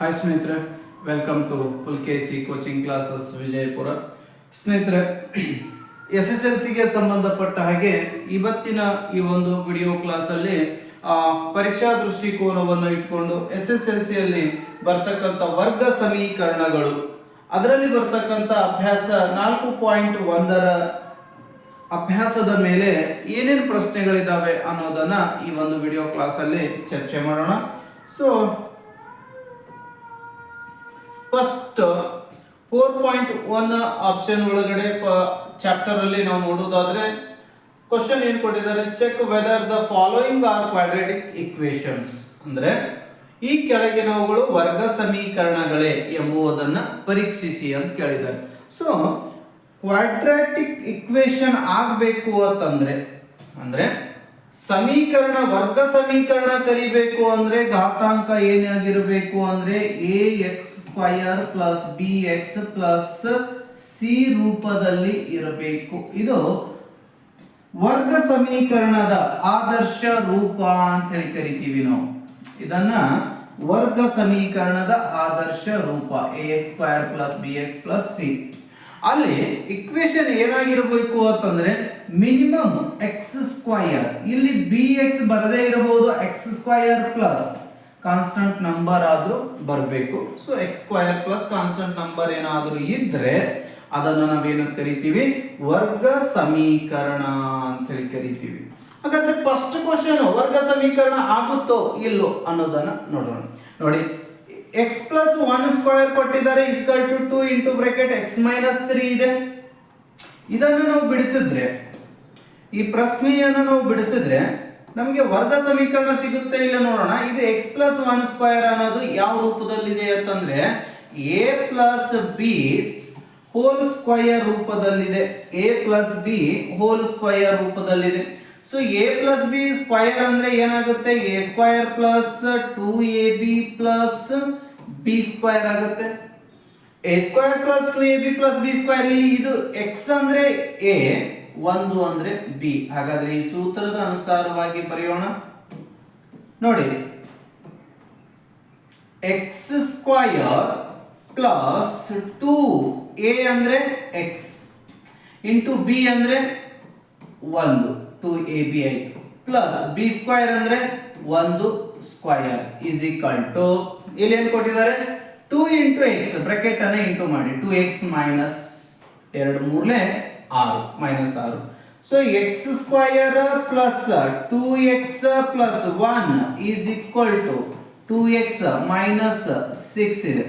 Hi ಸ್ನೇಹಿತರೆ. Welcome to pull K C coaching classes Vijayapura. ಸ್ನೇಹಿತರೆ S S L ಸಿಗೆ ಸಂಬಂಧಪಟ್ಟ ಹಾಗೆ ಇವತ್ತಿನ ಈ ಒಂದು ವಿಡಿಯೋ ಕ್ಲಾಸಲ್ಲಿ ಪರೀಕ್ಷಾ ದೃಷ್ಟಿಕೋನವನ್ನು ಇಟ್ಕೊಂಡು ಎಸ್ ಎಸ್ ಎಲ್ ಸಿಯಲ್ಲಿ ಬರ್ತಕ್ಕಂಥ ವರ್ಗ ಸಮೀಕರಣಗಳು. ಅದರಲ್ಲಿ ಬರ್ತಕ್ಕಂಥ ಅಭ್ಯಾಸ ನಾಲ್ಕು ಪಾಯಿಂಟ್ ಒಂದರ ಅಭ್ಯಾಸದ ಮೇಲೆ ಏನೇನು ಪ್ರಶ್ನೆಗಳಿದ್ದಾವೆ ಅನ್ನೋದನ್ನ ಈ ಒಂದು ವಿಡಿಯೋ ಕ್ಲಾಸಲ್ಲಿ ಚರ್ಚೆ ಮಾಡೋಣ. So first four point one option ಒಳಗಡೆ ಚಾಪ್ಟರ್ ಅಲ್ಲಿ ನಾವು ನೋಡೋದಾದ್ರೆ ಕ್ವಶನ್ ಏನ್ ಕೊಟ್ಟಿದ್ದಾರೆ? Check whether the following are quadratic equations ಅಂದ್ರೆ, ಈ ಕೆಳಗಿನವುಗಳು ವರ್ಗ ಸಮೀಕರಣಗಳೇ ಎಂಬುದನ್ನ ಪರೀಕ್ಷಿಸಿ ಅಂತ ಕೇಳಿದ್ದಾರೆ. ಸೊ ಕ್ವಾಡ್ರಾಟಿಕ್ ಇಕ್ವೇಶನ್ ಆಗಬೇಕು ಅಂತಂದ್ರೆ, ಅಂದ್ರೆ ಸಮೀಕರಣ, ವರ್ಗ ಸಮೀಕರಣ ಕರಿಬೇಕು ಅಂದ್ರೆ ಘಾತಾಂಕ ಏನಾಗಿರಬೇಕು ಅಂದ್ರೆ A X square plus B X plus C ರೂಪದಲ್ಲಿ ಇರಬೇಕು. ಇದು ವರ್ಗ ಸಮೀಕರಣದ ಆದರ್ಶ ರೂಪ ಅಂತ ಹೇಳಿ ಕರಿತೀವಿ ನಾವು. ಇದನ್ನ ವರ್ಗ ಸಮೀಕರಣದ ಆದರ್ಶ ರೂಪ A X square plus B X plus C ಅಲ್ಲಿ ಇಕ್ವೇಶನ್ ಏನಾಗಿರಬೇಕು ಅಂತಂದ್ರೆ ಮಿನಿಮಮ್ ಎಕ್ಸ್ ಸ್ಕ್ವಯರ್ ಇಲ್ಲಿ ಬಿ ಎಕ್ಸ್ ಬರದೇ ಇರಬಹುದು X square plus constant number ಆದ್ರೂ ಬರಬೇಕು. So X square plus constant number ಏನಾದರೂ ಇದ್ರೆ ಅದನ್ನು ನಾವೇನು ಕರಿತೀವಿ? ವರ್ಗ ಸಮೀಕರಣ ಅಂತ ಹೇಳಿ ಕರಿತೀವಿ. ಹಾಗಾದ್ರೆ ಫಸ್ಟ್ ಕ್ವಶನ್ ವರ್ಗ ಸಮೀಕರಣ ಆಗುತ್ತೋ ಇಲ್ಲೋ ಅನ್ನೋದನ್ನ ನೋಡೋಣ. ನೋಡಿ ಎಕ್ಸ್ ಪ್ಲಸ್ ಒನ್ ಸ್ಕ್ವೇರ್ ಕೊಟ್ಟಿದ್ದಾರೆ is equal to two into bracket X minus three ಇದೆ. ಇದನ್ನು ನಾವು ಬಿಡಿಸಿದ್ರೆ, ಈ ಪ್ರಶ್ನೆಯನ್ನು ನಾವು ಬಿಡಿಸಿದ್ರೆ ನಮಗೆ ವರ್ಗ ಸಮೀಕರಣ ಸಿಗುತ್ತೆ ಇಲ್ಲ ನೋಡೋಣ. ಇದು ಎಕ್ಸ್ ಪ್ಲಸ್ ಒನ್ ಸ್ಕ್ವೇರ್ ಅನ್ನೋದು ಯಾವ ರೂಪದಲ್ಲಿದೆ ಅಂತಂದ್ರೆ A plus B whole square ರೂಪದಲ್ಲಿದೆ. A plus B whole square ರೂಪದಲ್ಲಿದೆ. So A plus B square ಅಂದ್ರೆ ಏನಾಗುತ್ತೆ? A square plus two A B plus B square ಆಗುತ್ತೆ. A square plus two A B plus B square ಇಲ್ಲಿ ಇದು X ಅಂದ್ರೆ A ಒಂದು ಅಂದ್ರೆ ಬಿ ಹಾಗಾದ್ರೆ ಈ ಸೂತ್ರದ ಅನುಸಾರವಾಗಿ ಬರೆಯೋಣ. ನೋಡಿ. X square plus two A ಅಂದ್ರೆ ಎಕ್ಸ್ ಇಂಟು ಬಿ ಅಂದ್ರೆ ಒಂದು. ಟು ಎ ಬಿ ಆಯ್ತು ಪ್ಲಸ್ ಬಿ ಸ್ಕ್ವೈರ್ ಅಂದ್ರೆ ಒಂದು ಸ್ಕ್ವಯರ್ ಈಸ್ ಈಕ್ವಲ್ ಟು ಇಲ್ಲಿ ಏನು ಕೊಟ್ಟಿದ್ದಾರೆ? ಟೂ ಇಂಟು ಎಕ್ಸ್ ಬ್ರಾಕೆಟ್ ಅನ್ನ ಇಂಟು ಮಾಡಿ. ಟು ಎಕ್ಸ್ ಮೈನಸ್ ಎರಡು ಮೂರಲೆ ಆರು ಮೈನಸ್ ಆರು. So X square plus two X plus one is equal to two X minus six ಇದೆ.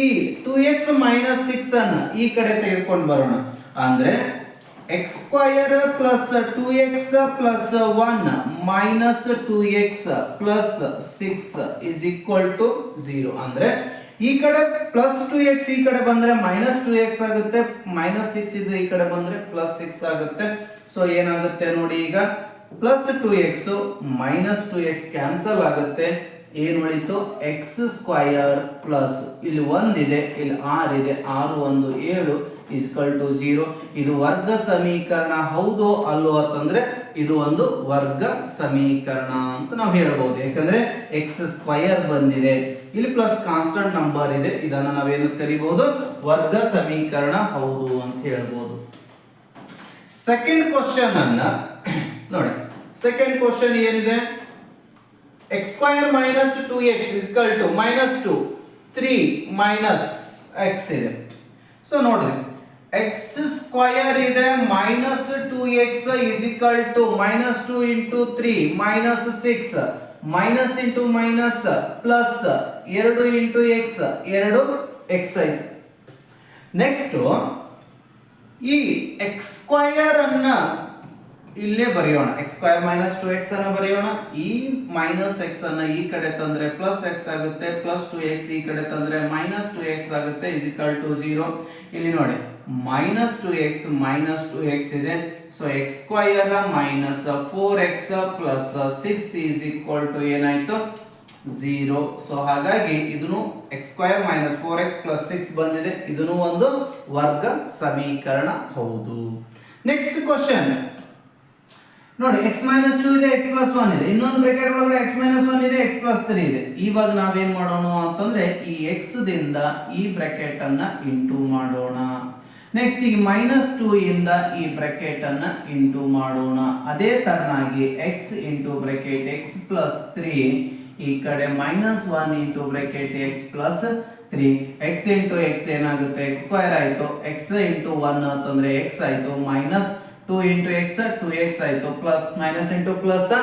ಈ ಟೂ ಎಕ್ಸ್ ಮೈನಸ್ ಸಿಕ್ಸ್ ಅನ್ನ ಈ ಕಡೆ ತೆಗೆದುಕೊಂಡು ಬರೋಣ. ಅಂದ್ರೆ X square plus two X plus one minus two X plus six is equal to zero ಅಂದ್ರೆ ಈ ಕಡೆ ಪ್ಲಸ್ ಟು ಎಕ್ಸ್ ಈ ಕಡೆ ಬಂದ್ರೆ ಮೈನಸ್ ಟು ಎಕ್ಸ್ ಆಗುತ್ತೆ ಮೈನಸ್ ಸಿಕ್ಸ್ ಇದು ಈ ಕಡೆ ಬಂದ್ರೆ ಪ್ಲಸ್ ಸಿಕ್ಸ್ ಆಗುತ್ತೆ. ಸೊ ಏನಾಗುತ್ತೆ ನೋಡಿ ಈಗ plus two X minus two X cancel ಆಗುತ್ತೆ. ಏನು ಉಳಿತು ಎಕ್ಸ್ ಸ್ಕ್ವಯರ್ ಪ್ಲಸ್ ಇಲ್ಲಿ ಒಂದಿದೆ, ಇಲ್ಲಿ ಆರ್ ಇದೆ, ಆರು ಒಂದು ಏಳು. ಇಸ್ಕಲ್ ಟು ಝೀರೋ ಇದು ವರ್ಗ ಸಮೀಕರಣ ಹೌದೋ ಅಲ್ಲೋ ಅಂತಂದ್ರೆ ಇದು ಒಂದು ವರ್ಗ ಸಮೀಕರಣ ಅಂತ ನಾವು ಹೇಳ್ಬೋದು. ಯಾಕಂದ್ರೆ ಎಕ್ಸ್ ಸ್ಕ್ವಯರ್ ಬಂದಿದೆ. ಇಲ್ಲಿ ಪ್ಲಸ್ ಕಾನ್ಸ್ಟಂಟ್ ನಂಬರ್ ಇದೆ. ಇದನ್ನ ನಾವೇನು ಕರಿಬಹುದು ವರ್ಗ ಸಮೀಕರಣ ಹೌದು ಅಂತ ಹೇಳ್ಬೋದು. ಸೆಕೆಂಡ್ ಕ್ವಶನ್ ಅನ್ನ, ನೋಡಿ ಸೆಕೆಂಡ್ ಕ್ವಶನ್ ಏನಿದೆ? X square minus two X is equal to minus two three minus X ಇದೆ. ಸೊ ನೋಡ್ರಿ ಎಕ್ಸ್ ಸ್ಕ್ವಯರ್ ಇದೆ minus two X is equal to minus two into three minus six minus into minus plus ಎರಡು into X ಎರಡು X ಐ next ಈ X square ಅನ್ನ ಇಲ್ಲೇ ಬರೆಯೋಣ. X square minus two X ಅನ್ನ ಬರೆಯೋಣ. ಈ ಮೈನಸ್ ಎಕ್ಸ್ ಅನ್ನ ಈ ಕಡೆ ತಂದ್ರೆ ಪ್ಲಸ್ ಎಕ್ಸ್ ಆಗುತ್ತೆ ಪ್ಲಸ್ ಟು ಎಕ್ಸ್ ಈ ಕಡೆ ತಂದ್ರೆ ಮೈನಸ್ ಟು ಎಕ್ಸ್ ಆಗುತ್ತೆ ಇಸ್ ಈಕ್ವಲ್ ಟು ಝೀರೋ ಇಲ್ಲಿ ನೋಡಿ. Minus two X minus two X ಇದೆ. So X square minus four X plus six is equal to ಏನಾಯ್ತು? ಝೀರೋ ಸೊ ಹಾಗಾಗಿ ಇದನ್ನು X square minus four X plus six ಬಂದಿದೆ. ಇದನ್ನು ಒಂದು ವರ್ಗ ಸಮೀಕರಣ ಹೌದು. ನೆಕ್ಸ್ಟ್ ಕ್ವಶನ್ ನೋಡಿ ಎಕ್ಸ್ ಮೈನಸ್ ಟು ಇದೆ ಎಕ್ಸ್ ಪ್ಲಸ್ ಒನ್ ಇದೆ. ಇನ್ನೊಂದು ಬ್ರೇಕೆಟ್ ಒಳಗಡೆ ಎಕ್ಸ್ ಮೈನಸ್ ಒನ್ ಇದೆ ಎಕ್ಸ್ ಪ್ಲಸ್ ತ್ರೀ ಇದೆ. ಇವಾಗ ನಾವೇನ್ ಮಾಡೋಣ ಅಂತಂದ್ರೆ ಈ ಎಕ್ಸ್ ದಿಂದ ಈ ಬ್ರಾಕೆಟ್ ಅನ್ನ ಇಂಟು ಮಾಡೋಣ. ನೆಕ್ಸ್ಟ್ ಈಗ ಮೈನಸ್ ಟೂ ಇಂದ ಈ ಬ್ರೆಕೆಟ್ ಅನ್ನ ಇಂಟು ಮಾಡೋಣ. ಅದೇ ತರನಾಗಿ X into bracket X plus three ಈ ಕಡೆ minus one into bracket X plus three X into X ಏನಾಗುತ್ತೆ? ಎಕ್ಸ್ ಸ್ಕ್ವೇರ್ ಆಯ್ತು. ಎಕ್ಸ್ ಇಂಟು ಒನ್ ಅಂತಂದ್ರೆ ಎಕ್ಸ್ ಆಯ್ತು. Minus two into X two X ಆಯ್ತು. Plus minus into plus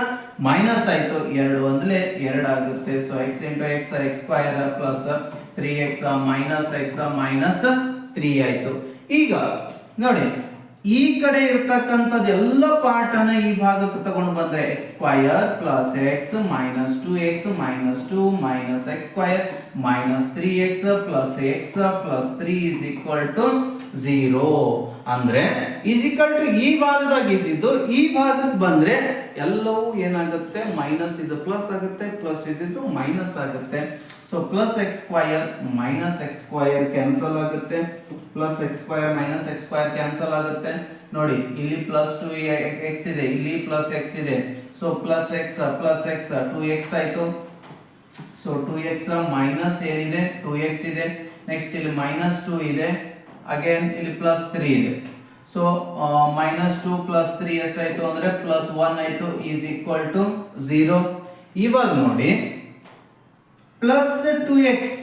minus ಆಯ್ತು. ಎರಡು ಒಂದಲೇ ಎರಡು ಆಗುತ್ತೆ. So X into X X square plus three X minus X minus three ಆಯ್ತು. ಈಗ, ನೋಡಿ, ಈ ಕಡೆ ಇರ್ತಕ್ಕಂಥದ್ದು ಎಲ್ಲ ಪಾರ್ಟ್ ಅನ್ನ ಈ ಭಾಗಕ್ಕೆ ತಗೊಂಡು ಬಂದ್ರೆ X square plus X minus two X minus two minus X square minus three X plus X plus three is equal to zero ಅಂದ್ರೆ ಈಸಿಕಲ್ ಟು ಈ ಭಾಗದಾಗ ಇದ್ದಿದ್ದು, ಈ ಭಾಗಕ್ಕೆ ಬಂದ್ರೆ ಎಲ್ಲವೂ ಏನಾಗುತ್ತೆ? ಮೈನಸ್ ಇದು ಪ್ಲಸ್ ಆಗುತ್ತೆ ಪ್ಲಸ್ ಇದ್ದಿದ್ದು ಮೈನಸ್ ಆಗುತ್ತೆ. So plus X square minus X square cancel ಆಗುತ್ತೆ. Plus X square minus X square cancel ಆಗುತ್ತೆ. ನೋಡಿ, ಇಲ್ಲಿ ಪ್ಲಸ್ ಟು ಎಕ್ಸ್ ಇದೆ, ಇಲ್ಲಿ ಪ್ಲಸ್ ಎಕ್ಸ್ ಇದೆ. So plus X plus X two X ಆಯ್ತು. ಸೊ ಟು ಎಕ್ಸ್ ಮೈನಸ್ ಏನಿದೆ? Two X ಇದೆ. ನೆಕ್ಸ್ಟ್ ಇಲ್ಲಿ ಮೈನಸ್ ಟು ಇದೆ. ಅಗೇನ್ ಇಲ್ಲಿ ಪ್ಲಸ್ ತ್ರೀ ಇದೆ. So minus two plus three ಎಷ್ಟಾಯ್ತು ಅಂದ್ರೆ ಪ್ಲಸ್ ಒನ್ ಆಯ್ತು ಈಸ್ ಈಕ್ವಲ್ ಟು ಝೀರೋ ಇವಾಗ ನೋಡಿ plus two X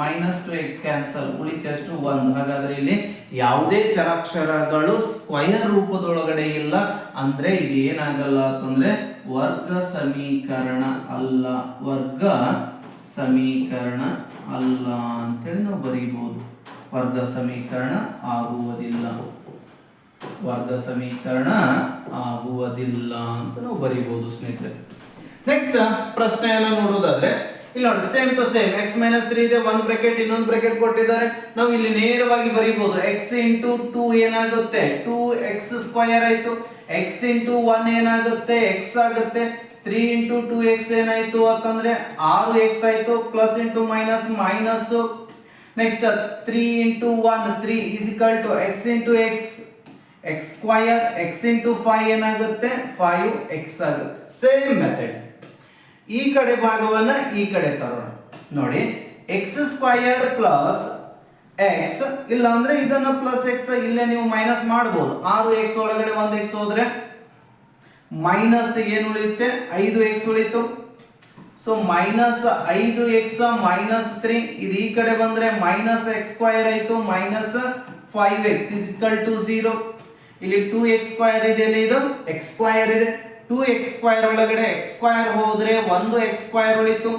minus two X cancel ಉಳಿತಷ್ಟು ಒಂದು. ಹಾಗಾದ್ರೆ ಇಲ್ಲಿ ಯಾವುದೇ ಚರಾಕ್ಷರಗಳು ಸ್ಕ್ವಯರ್ ರೂಪದೊಳಗಡೆ ಇಲ್ಲ. ಅಂದ್ರೆ ಇದು ಏನಾಗಲ್ಲ ಅಂತಂದ್ರೆ ವರ್ಗ ಸಮೀಕರಣ ಅಲ್ಲ. ವರ್ಗ ಸಮೀಕರಣ ಅಲ್ಲ ಅಂತೇಳಿ ನಾವು ಬರೀಬಹುದು ವರ್ಗ ಸಮೀಕರಣ ಆಗುವುದಿಲ್ಲ. ವರ್ಗ ಸಮೀಕರಣ ಆಗುವುದಿಲ್ಲ ಅಂತ ನಾವು ಬರೀಬಹುದು ಸ್ನೇಹಿತರೆ. ನೆಕ್ಸ್ಟ್ ಪ್ರಶ್ನೆಯನ್ನು ನೋಡೋದಾದ್ರೆ ಇಲ್ಲಿ ನೋಡಿ same to same X minus three ಇದೆ ಒಂದು ಬ್ರಾಕೆಟ್ ಇನ್ನೊಂದು ಬ್ರಾಕೆಟ್ ಕೊಟ್ಟಿದ್ದಾರೆ. ನಾವು ಇಲ್ಲಿ ನೇರವಾಗಿ ಬರೀಬಹುದು ಎಕ್ಸ್ ಇಂಟು ಟೂ ಏನಾಗುತ್ತೆ? ಟೂ ಎಕ್ಸ್ ಸ್ಕ್ವಯರ್ ಆಯ್ತು. ಎಕ್ಸ್ ಇಂಟು ಒನ್ ಏನಾಗುತ್ತೆ? ಎಕ್ಸ್ ಆಗುತ್ತೆ. ತ್ರೀ ಇಂಟು ಟೂ ಎಕ್ಸ್ ಏನಾಯ್ತು ಅಂತಂದ್ರೆ, ಆರು ಎಕ್ಸ್ ಆಯ್ತು plus into minus minus next three into one three is equal to x into x x square x into five ಏನಾಗುತ್ತೆ? Five X ಆಗುತ್ತೆ. Same method ಈ ಕಡೆ ಭಾಗವನ್ನು ಈ ಕಡೆ ತರೋಣ. ನೋಡಿ ಎಕ್ಸ್ ಸ್ಕ್ವಯರ್ ಪ್ಲಸ್ ಎಕ್ಸ್ ಇಲ್ಲ ಅಂದ್ರೆ ಇದನ್ನ ಪ್ಲಸ್ ಎಕ್ಸ್ ಇಲ್ಲೇ ನೀವು ಮೈನಸ್ ಮಾಡಬಹುದು ಆರು ಎಕ್ಸ್ ಒಳಗಡೆ ಒಂದು ಎಕ್ಸ್ ಹೋದ್ರೆ ಮೈನಸ್ ಏನು ಉಳಿಯುತ್ತೆ? ಐದು ಎಕ್ಸ್ ಉಳಿತು. ಸೊ ಮೈನಸ್ ಐದು ಎಕ್ಸ್ ಮೈನಸ್ ತ್ರೀ ಇದು ಈ ಕಡೆ ಬಂದ್ರೆ ಮೈನಸ್ ಎಕ್ಸ್ ಸ್ಕ್ವೈರ್ ಆಯ್ತು minus five x is equal to zero ಇಲ್ಲಿ ಟೂ ಎಕ್ಸ್ ಸ್ಕ್ವಯರ್ ಇದೆ ಇದು? ಎಕ್ಸ್ ಸ್ಕ್ವೈರ್ ಇದೆ. ಟೂ ಎಕ್ಸ್ ಸ್ಕ್ವಯರ್ ಒಳಗಡೆ ಎಕ್ಸ್ ಸ್ಕ್ವೈರ್ ಹೋದ್ರೆ ಒಂದು ಎಕ್ಸ್ ಸ್ಕ್ವೈರ್ ಉಳಿತು.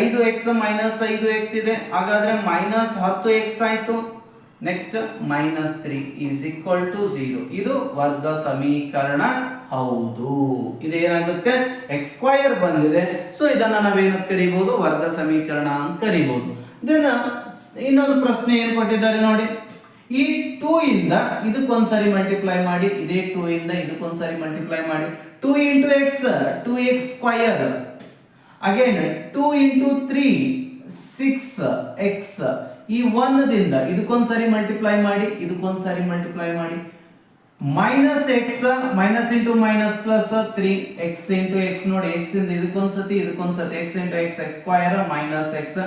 ಐದು ಎಕ್ಸ್ ಮೈನಸ್ ಐದು ಎಕ್ಸ್ ಇದೆ. ಹಾಗಾದ್ರೆ ಮೈನಸ್ ಹತ್ತು ಎಕ್ಸ್ ಆಯ್ತು. Next minus three is equal to zero ಇದು ವರ್ಗ ಸಮೀಕರಣ ಹೌದು. ಇದೇನಾಗುತ್ತೆ? ಎಕ್ಸ್ ಬಂದಿದೆ. ಸೊ ಇದನ್ನ ನಾವೇನು ಕರಿಬಹುದು ವರ್ಗ ಸಮೀಕರಣ ಅಂತ ಕರಿಬಹುದು ದೆನ್ ಇನ್ನೊಂದು ಪ್ರಶ್ನೆ ಏನ್ ಕೊಟ್ಟಿದ್ದಾರೆ ನೋಡಿ. ಈ ಟೂ ಇಂದ ಇದಕ್ಕೊಂದ್ಸರಿ ಮಲ್ಟಿಪ್ಲೈ ಮಾಡಿ, ಇದೇ ಟೂ ಇಂದ ಇದಕ್ಕೊಂದ್ಸರಿ ಮಲ್ಟಿಪ್ಲೈ ಮಾಡಿ. Two into x two x square again two into three six x ಈ ಒನ್ ದಿಂದ ಇದಕ್ಕೊಂದ್ಸರಿ ಮಲ್ಟಿಪ್ಲೈ ಮಾಡಿ, ಇದಕ್ಕೊಂದ್ಸರಿ ಮಲ್ಟಿಪ್ಲೈ ಮಾಡಿ. Minus x minus into minus plus three x into x ನೋಡಿ ಎಕ್ಸ್ ಇಂದ ಇದಕ್ಕೊಂದ್ಸತಿ ಇದಕ್ಕೊಂದ್ಸತಿ x into x x square minus x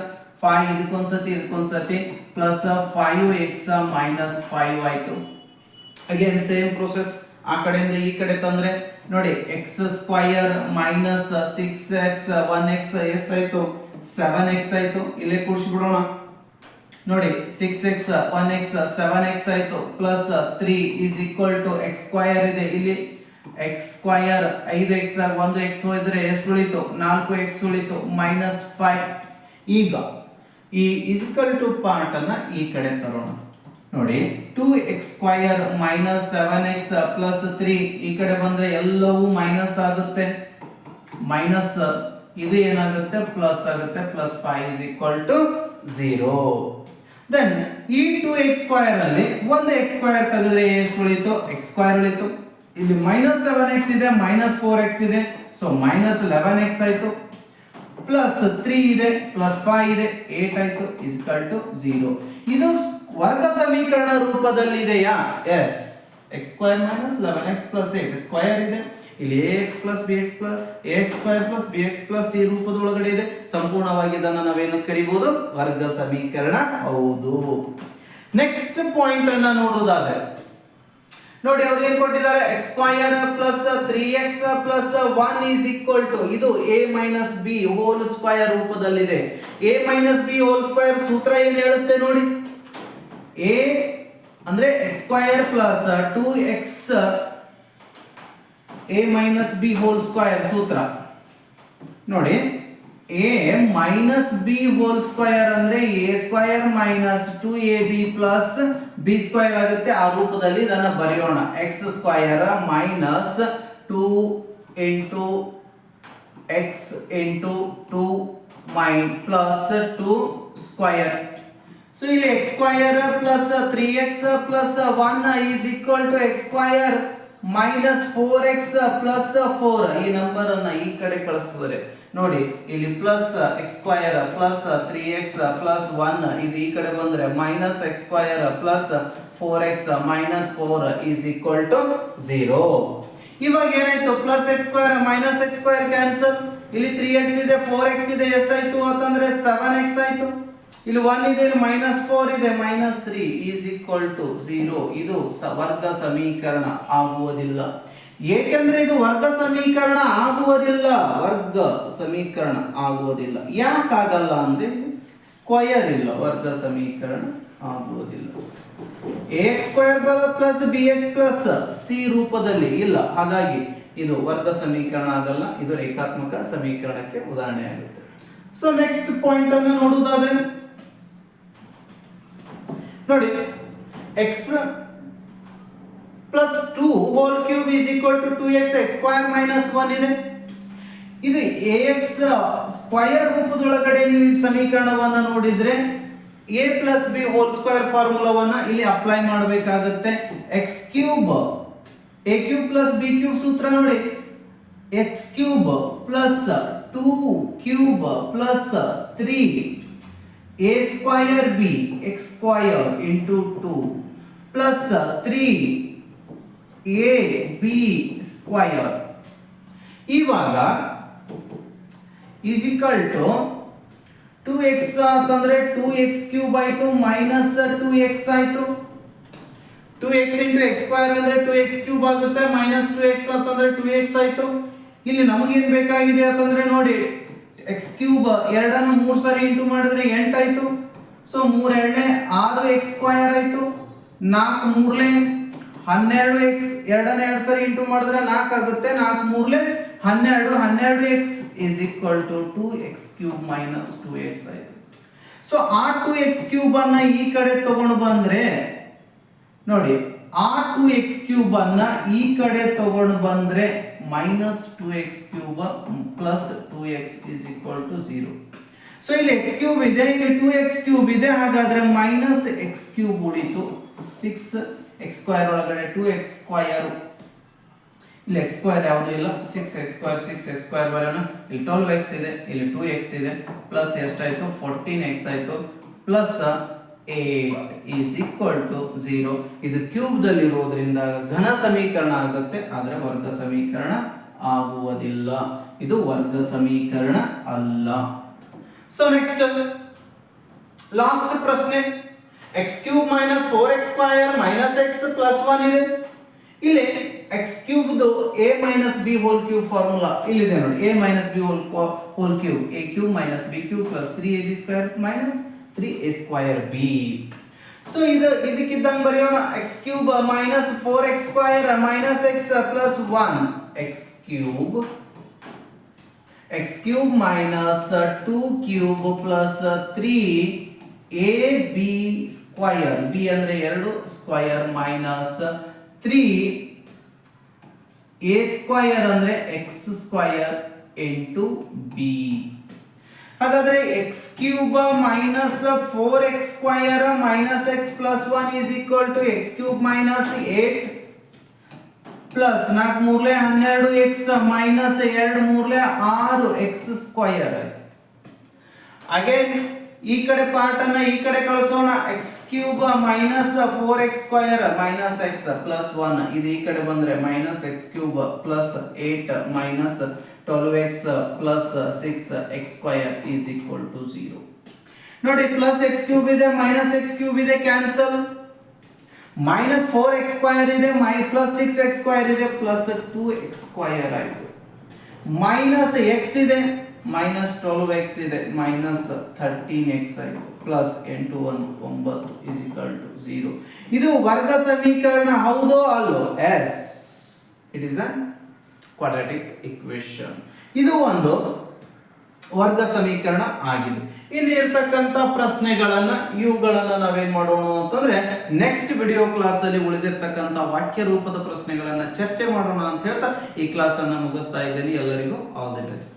five ಇದಕ್ಕೊಂದ್ಸತಿ ಇದಕ್ಕೊಂದ್ಸತಿ plus five x minus five ಆಯ್ತು. ಅಗೇನ್ ಸೇಮ್ ಪ್ರೊಸೆಸ್ ಆ ಕಡೆಯಿಂದ ಈ ಕಡೆ ತಂದ್ರೆ, ನೋಡಿ x square minus six x one x ಎಷ್ಟಾಯ್ತು? ಸೆವೆನ್ ಎಕ್ಸ್ ಆಯ್ತು. ಇಲ್ಲೇ ಕೂಡಿಸ್ಬಿಡೋಣ ನೋಡಿ six x one x seven x ಆಯ್ತು. Plus three is equal to x square ಇದೆ ಇಲ್ಲಿ. ಎಕ್ಸ್ ಸ್ಕ್ವಯರ್ ಐದು ಎಕ್ಸ್ ಒಂದು ಎಕ್ಸ್ ಹೋದ್ರೆ ಎಷ್ಟು ಉಳಿತು? ನಾಲ್ಕು ಎಕ್ಸ್ ಉಳಿತು ಮೈನಸ್ ಫೈವ್ ಈಗ, ಈ ಇಸಿಕಲ್ ಟು ಪಾರ್ಟ್ ಅನ್ನ ಈ ಕಡೆ ತರೋಣ. ನೋಡಿ two x square minus seven x plus three ಈ ಕಡೆ ಬಂದ್ರೆ ಎಲ್ಲವೂ ಮೈನಸ್ ಆಗುತ್ತೆ. ಮೈನಸ್ ಇದು ಏನಾಗುತ್ತೆ? ಪ್ಲಸ್ ಆಗುತ್ತೆ plus five is equal to zero then ಈ ಟು ಎಕ್ಸ್ ಸ್ಕ್ವೈರ್ ಅಲ್ಲಿ ಒಂದು ಎಕ್ಸ್ ಸ್ಕ್ವೈರ್ ತೆಗೆದ್ರೆ ಎಷ್ಟು ಉಳಿತು? ಎಕ್ಸ್ ಸ್ಕ್ವೈರ್ ಉಳಿತು. ಇಲ್ಲಿ ಮೈನಸ್ ಸೆವೆನ್ ಎಕ್ಸ್ ಇದೆ ಮೈನಸ್ ಫೋರ್ ಎಕ್ಸ್ ಇದೆ. ಸೊ ಮೈನಸ್ ಲೆವೆನ್ ಎಕ್ಸ್ ಆಯ್ತು. ಪ್ಲಸ್ ತ್ರೀ ಇದೆ ಪ್ಲಸ್ ಫೈವ್ ಇದೆ ಏಟ್ ಆಯ್ತು ಇಸ್ಕಲ್ ಟು ಝೀರೋ ಇದು ವರ್ಗ ಸಮೀಕರಣ ರೂಪದಲ್ಲಿ ಇದೆಯಾ yes x square minus eleven x plus eight square ಇದೆ. ಇಲ್ಲಿ a x plus b x plus a x square plus b x plus ಈ ರೂಪದೊಳಗಡೆ ಇದೆ. ಸಂಪೂರ್ಣವಾಗಿ ಇದನ್ನು ನಾವೇನು ಕರಿಬಹುದು ವರ್ಗ ಸಮೀಕರಣ. ಹೌದು. ನೆಕ್ಸ್ಟ್ ಪಾಯಿಂಟ್ ಅನ್ನ ನೋಡುವುದಾದ್ರೆ. ನೋಡಿ, ಅವ್ರು ಏನ್ ಕೊಟ್ಟಿದ್ದಾರೆ? X square plus three x plus one is equal to ಇದು a minus b whole square ರೂಪದಲ್ಲಿದೆ. A minus b whole square ಸೂತ್ರ ಏನ್ ಹೇಳುತ್ತೆ ನೋಡಿ? ಎ ಅಂದ್ರೆ x square plus two x a minus b whole square ಸೂತ್ರ. ನೋಡಿ a minus b whole square ಅಂದ್ರೆ a square minus two a b plus b square ಆಗುತ್ತೆ. ಆ ರೂಪದಲ್ಲಿ ಇದನ್ನು ಬರೆಯೋಣ. X square minus two into x into two my plus two square so ಇಲ್ಲಿ x square plus three x plus one is equal to x square minus four x plus four ಈ number ಅನ್ನ ಈ ಕಡೆ ಕಳಿಸಿದ್ರೆ ನೋಡಿ, ಇಲ್ಲಿ plus x square plus three x plus one ಇದು ಈ ಕಡೆ ಬಂದ್ರೆ minus x square plus four x minus four is equal to zero ಇವಾಗ ಏನಾಯ್ತು? Plus x square minus x square cancel ಇಲ್ಲಿ ತ್ರೀ ಎಕ್ಸ್ ಇದೆ ಫೋರ್ ಎಕ್ಸ್ ಇದೆ, ಎಷ್ಟಾಯ್ತು ಅಂತಂದ್ರೆ ಸೆವೆನ್ ಎಕ್ಸ್ ಆಯ್ತು. ಇಲ್ಲಿ ಒನ್ ಇದೆ, ಇಲ್ಲಿ ಮೈನಸ್ ಫೋರ್ ಇದೆ minus three is equal to zero ಇದು ವರ್ಗ ಸಮೀಕರಣ ಆಗುವುದಿಲ್ಲ. ಏಕೆಂದ್ರೆ ಇದು ವರ್ಗ ಸಮೀಕರಣ ಆಗುವುದಿಲ್ಲ. ವರ್ಗ ಸಮೀಕರಣ ಆಗುವುದಿಲ್ಲ. ಯಾಕಾಗಲ್ಲ ಅಂದ್ರೆ ಸ್ಕ್ವಯರ್ ಇಲ್ಲ. ವರ್ಗ ಸಮೀಕರಣ ಆಗುವುದಿಲ್ಲ. X square plus b x plus c ರೂಪದಲ್ಲಿ ಇಲ್ಲ. ಹಾಗಾಗಿ ಇದು ವರ್ಗ ಸಮೀಕರಣ ಆಗಲ್ಲ. ಇದು ರೇಖಾತ್ಮಕ ಸಮೀಕರಣಕ್ಕೆ ಉದಾಹರಣೆ ಆಗುತ್ತೆ. ಸೊ ನೆಕ್ಸ್ಟ್ ಪಾಯಿಂಟ್ ಅನ್ನು ನೋಡುವುದಾದ್ರೆ ನೋಡಿ x plus two whole cube is equal to two x x square minus one ಇದೆ. ಇದು ಎ ಎಕ್ಸ್ ಸ್ಕ್ವಯರ್ ರೂಪದೊಳಗಡೆ ನೀವು ಸಮೀಕರಣವನ್ನ ನೋಡಿದ್ರೆ a plus b whole square ಫಾರ್ಮುಲಾವನ್ನ ಇಲ್ಲಿ ಅಪ್ಲೈ ಮಾಡಬೇಕಾಗುತ್ತೆ. X cube a cube plus b cube ಸೂತ್ರ ನೋಡಿ. X cube plus two cube plus three a square b x square into two plus three a b square ಇವಾಗ is equal to two x ಅಂತಂದ್ರೆ two x cube ಆಯ್ತು minus two X ಆಯಿತು. Two x into x square two x cube ಆಗುತ್ತೆ minus two x ಅಂತಂದ್ರೆ two X ಆಯ್ತು. ಇಲ್ಲಿ ನಮಗೇನು ಬೇಕಾಗಿದೆ ಅಂತಂದ್ರೆ ನೋಡಿ. ಎಕ್ಸ್ ಕ್ಯೂಬ್ ಎರಡನ್ನು ಮೂರು ಸಾರಿ ಇಂಟು ಮಾಡಿದ್ರೆ ಎಂಟಾಯ್ತು. ಸೊ ಮೂರೆರಡನೇ ಆರು ಎಕ್ಸ್ ಸ್ಕ್ವಯರ್ ಆಯ್ತು. ನಾಲ್ಕು ಮೂರ್ಲೆ ಹನ್ನೆರಡು ಎಕ್ಸ್ ಎರಡನೇ ಎರಡು ಸಾರಿ ಇಂಟು ಮಾಡಿದ್ರೆ ನಾಲ್ಕು ಆಗುತ್ತೆ. ನಾಲ್ಕು ಮೂರ್ಲೆ ಹನ್ನೆರಡು ಹನ್ನೆರಡು x is equal to two x cube minus two x ಆಯ್ತು. ಸೊ ಆ ಟೂ ಎಕ್ಸ್ ಕ್ಯೂಬ್ ಅನ್ನ ಈ ಕಡೆ ತಗೊಂಡು ಬಂದ್ರೆ, ನೋಡಿ, ಆ ಟೂ ಎಕ್ಸ್ ಕ್ಯೂಬ್ ಅನ್ನ ಈ ಕಡೆ ತಗೊಂಡು ಬಂದ್ರೆ minus two x cube plus two x is equal to zero so ಇಲ್ಲಿ ಎಕ್ಸ್ ಕ್ಯೂಬ್ ಇದೆ, ಇಲ್ಲಿ ಟೂ ಎಕ್ಸ್ ಕ್ಯೂಬ್ ಇದೆ, ಹಾಗಾದ್ರೆ ಮೈನಸ್ ಎಕ್ಸ್ ಕ್ಯೂಬ್ ಉಳಿತು ಸಿಕ್ಸ್ ಎಕ್ಸ್ ಸ್ಕ್ವೈರ್ ಒಳಗಡೆ ಟೂ ಎಕ್ಸ್ ಸ್ಕ್ವಯರ್ ಇಲ್ಲಿ ಎಕ್ಸ್ ಸ್ಕ್ವೈರ್ ಯಾವುದು ಇಲ್ಲ? Six x square six x square ಬರೋಣ. ಇಲ್ಲಿ ಟ್ವೆಲ್ವ್ ಎಕ್ಸ್ ಇದೆ, ಇಲ್ಲಿ ಟೂ ಎಕ್ಸ್ ಇದೆ ಪ್ಲಸ್ ಎಷ್ಟಾಯಿತು? ಫೋರ್ಟೀನ್ ಎಕ್ಸ್ ಆಯಿತು plus eight is equal to zero ಇದು ಕ್ಯೂಬ್ ದಲ್ಲಿ ಇರೋದ್ರಿಂದ ಘನ ಸಮೀಕರಣ ಆಗುತ್ತೆ, ಆದರೆ ವರ್ಗ ಸಮೀಕರಣ ಆಗುವುದಿಲ್ಲ. ಇದು ವರ್ಗ ಸಮೀಕರಣ ಅಲ್ಲ. ಸೊ ನೆಕ್ಸ್ಟ್ ಲಾಸ್ಟ್ ಪ್ರಶ್ನೆ. X cube minus four x square minus x plus one ಇದೆ. ಇಲ್ಲಿ x ಕ್ಯೂಬ್ದು a minus b whole cube formula ಇಲ್ಲಿದೆ ನೋಡಿ. A minus b whole whole cube a cube minus b cube plus three a b square minus three a square b so ಇದು ಇದಕ್ಕಿದ್ದಂಗೆ ಬರೆಯೋಣ. X cube minus four x square minus x plus one x cube x cube minus uh, 2 cube plus uh, 3 ab b ಅಂದರೆ ಎರಡು square minus three a square ಅಂದರೆ x square ಎಂಟು b. ಹಾಗಾದ್ರೆ x cube minus four x square minus x plus one is equal to x cube minus eight plus ನಾಲ್ಕು ಮೂರ್ಲೆ ಹನ್ನೆರಡು X minus ಎರಡು ಮೂರ್ಲೆ ಆರು ಎಕ್ಸ್ ಸ್ಕ್ವಯರ್ ಅಗೇನ್ ಈ ಕಡೆ ಪಾರ್ಟ್ ಅನ್ನ ಈ ಕಡೆ ಕಳಿಸೋಣ. X cube minus four x square minus x plus one ಇದು ಈ ಕಡೆ ಬಂದ್ರೆ minus x cube plus eight minus twelve x plus six x square is equal to zero ನೋಡಿ ಪ್ಲಸ್ ಎಕ್ಸ್ ಕ್ಯೂಬ್ ಇದೆ ಮೈನಸ್ ಎಕ್ಸ್ ಕ್ಯೂಬ್ ಇದೆ cancel minus four x square ಇದೆ my plus six x square ಇದೆ plus two X square ಆಯಿತು. Minus X ಇದೆ minus twelve x ಇದೆ minus thirteen X ಆಯಿತು. Plus ಎಂಟು, ಒಂದು, ಒಂಬತ್ತು ಇಸ್ ಈಕ್ವಲ್ ಟು ಝೀರೋ ಇದು ವರ್ಗ ಸಮೀಕರಣ ಹೌದೋ ಅಲ್ಲೋ? Yes it is a quadratic equation ಇದು ಒಂದು ವರ್ಗ ಸಮೀಕರಣ ಆಗಿದೆ. ಇಲ್ಲಿ ಇರ್ತಕ್ಕಂಥ ಪ್ರಶ್ನೆಗಳನ್ನ, ಇವುಗಳನ್ನ ನಾವೇನ್ ಮಾಡೋಣ ಅಂತಂದ್ರೆ ನೆಕ್ಸ್ಟ್ ವಿಡಿಯೋ ಕ್ಲಾಸ್ ಅಲ್ಲಿ ಉಳಿದಿರ್ತಕ್ಕಂಥ ವಾಕ್ಯ ರೂಪದ ಪ್ರಶ್ನೆಗಳನ್ನ ಚರ್ಚೆ ಮಾಡೋಣ ಅಂತ ಹೇಳ್ತಾ ಈ ಕ್ಲಾಸ್ ಮುಗಿಸ್ತಾ ಇದ್ದೀನಿ. ಎಲ್ಲರಿಗೂ ಆಲ್ ದಿ ಬೆಸ್ಟ್